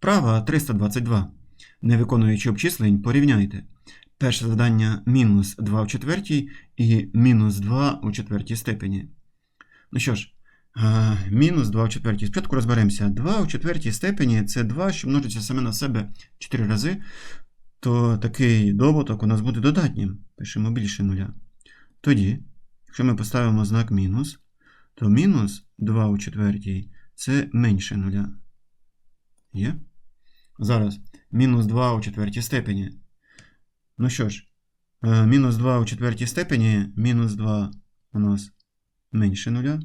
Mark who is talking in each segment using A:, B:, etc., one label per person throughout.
A: Вправа 322. Не виконуючи обчислень, порівняйте. Перше завдання мінус 2 у четвертій і мінус 2 у четвертій степені. Ну що ж, мінус 2 у четвертій. Спочатку розберемося. 2 у четвертій степені це 2, що множиться саме на себе 4 рази, то такий добуток у нас буде додатнім. Пишемо більше нуля. Тоді, якщо ми поставимо знак мінус, то мінус 2 у четвертій це менше нуля. Є? Зараз мінус 2 у четвертій степені. Ну що ж, е, мінус 2 у четвертій степені, мінус 2 у нас менше нуля.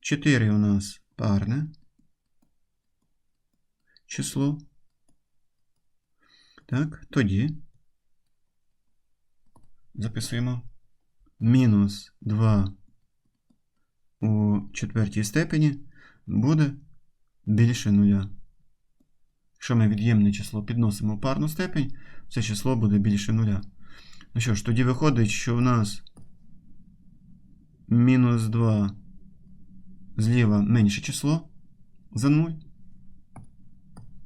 A: 4 у нас парне число. Так, тоді записуємо мінус 2 у четвертій степені буде більше нуля. Якщо ми від'ємне число підносимо в парну степень, це число буде більше нуля. Ну що ж, тоді виходить, що в нас мінус 2 зліва менше число за 0,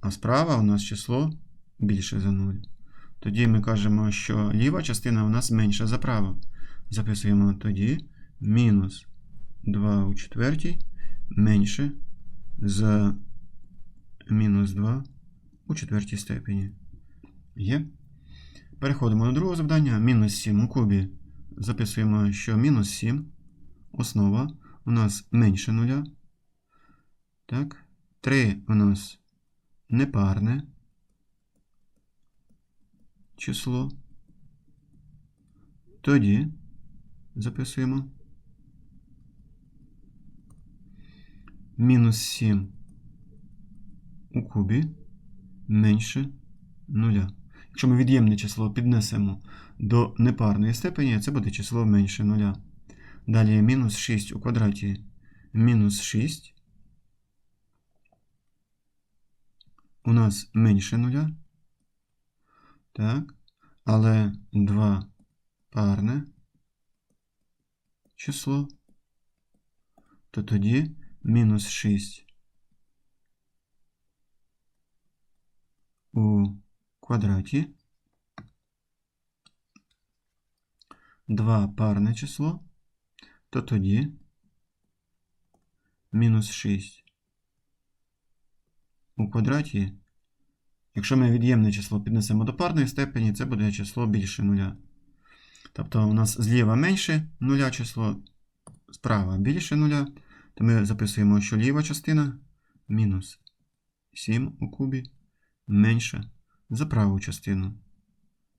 A: а справа у нас число більше за 0. Тоді ми кажемо, що ліва частина у нас менша за праву. Записуємо тоді мінус 2 у четвертій менше за мінус 2 у четвертій степені. Є. Переходимо до другого завдання. Мінус 7 у кубі. Записуємо, що мінус 7 основа у нас менше нуля. Так. 3 у нас непарне число. Тоді записуємо. Мінус 7 у кубі менше нуля. Якщо ми від'ємне число піднесемо до непарної степені, це буде число менше нуля. Далі мінус 6 у квадраті мінус 6. У нас менше нуля. Так. Але 2 парне число. То тоді мінус 6 у квадраті. 2 парне число, то тоді мінус 6 у квадраті. Якщо ми від'ємне число піднесемо до парної степені, це буде число більше нуля. Тобто у нас зліва менше нуля число, справа більше нуля, то ми записуємо, що ліва частина мінус 7 у кубі менша за праву частину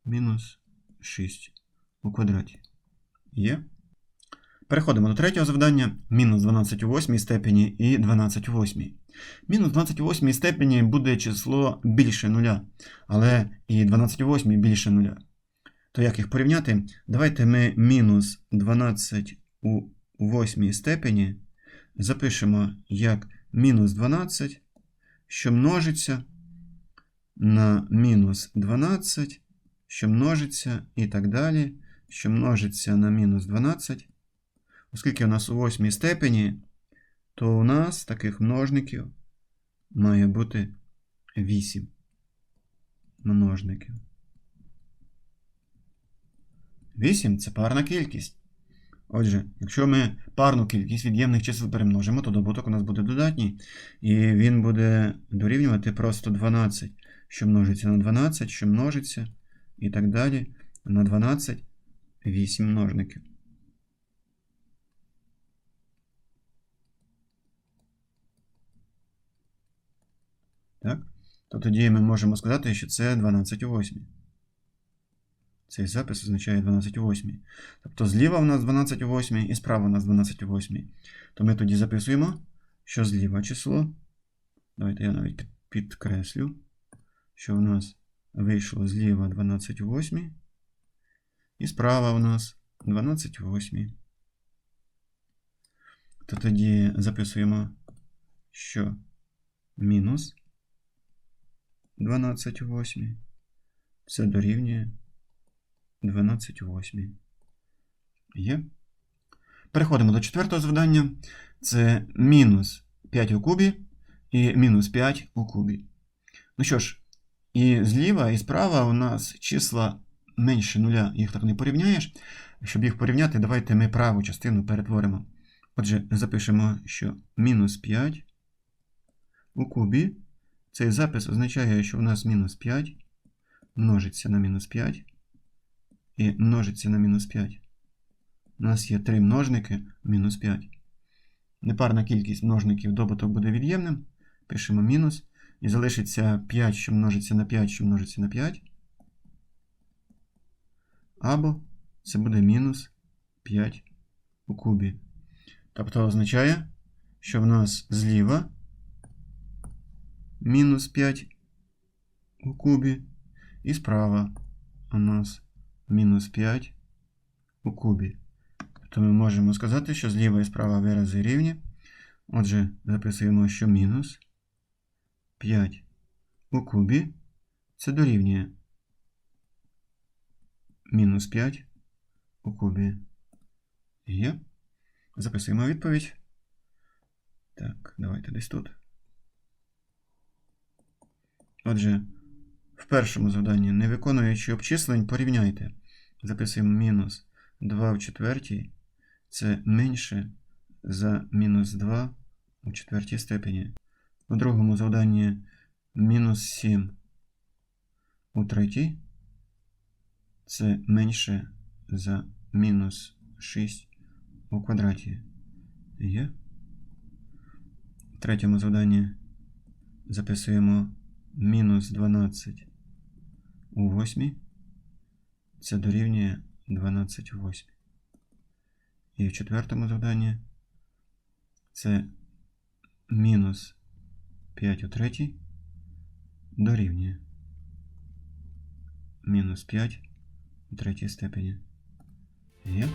A: мінус 6 у квадраті. Є. Переходимо до третього завдання. Мінус 12 у восьмій степені і 12 у восьмій. Мінус 12 у восьмій степені буде число більше нуля, але і 12 у восьмій більше нуля. То як їх порівняти? Давайте ми мінус 12 у восьмій степені запишемо як мінус 12, що множиться на мінус 12, що множиться і так далі, що множиться на мінус 12. Оскільки у нас у восьмій степені, то у нас таких множників має бути 8 множників. 8 це парна кількість. Отже, якщо ми парну кількість від'ємних чисел перемножимо, то добуток у нас буде додатній. І він буде дорівнювати просто 12, що множиться на 12, що множиться, і так далі. На 12 8 множників. Так? То тоді ми можемо сказати, що це 12 у 8. Цей запис означає 12 у 8. Тобто зліва у нас 12 у 8 і справа у нас 12 у 8. То ми тоді записуємо, що зліва число. Давайте я навіть підкреслю, що у нас вийшло зліва 12 у 8. І справа у нас 12 у 8. То тоді записуємо, що мінус 12 у 8. Це дорівнює 12 у 8. Є. Переходимо до четвертого завдання. Це мінус 5 у кубі і мінус 5 у кубі. Ну що ж, і зліва, і справа у нас числа менше нуля, їх так не порівняєш. Щоб їх порівняти, давайте ми праву частину перетворимо. Отже, запишемо, що мінус 5 у кубі. Цей запис означає, що у нас мінус 5 множиться на мінус 5 і множиться на мінус 5. У нас є три множники мінус 5. Непарна кількість множників добуток буде від'ємним. Пишемо мінус. І залишиться 5, що множиться на 5, що множиться на 5. Або це буде мінус 5 у кубі. Тобто означає, що в нас зліва мінус 5 у кубі, і справа у нас мінус 5 у кубі. Тобто ми можемо сказати, що зліва і справа вирази рівні. Отже, записуємо, що мінус 5 у кубі це дорівнює мінус 5 у кубі. Є. Записуємо відповідь. Так, давайте десь тут. Отже, в першому завданні, не виконуючи обчислень, порівняйте. Записуємо мінус 2 в четвертій. Це менше за мінус 2 у четвертій степені. У другому завданні мінус 7 у третій. Це менше за мінус 6 у квадраті. Є. В третьому завданні записуємо мінус 12 у восьмій. Це дорівнює 12 у восьмій. І в четвертому завданні це мінус 5 у третій дорівнює мінус 5 у третій степені. Є.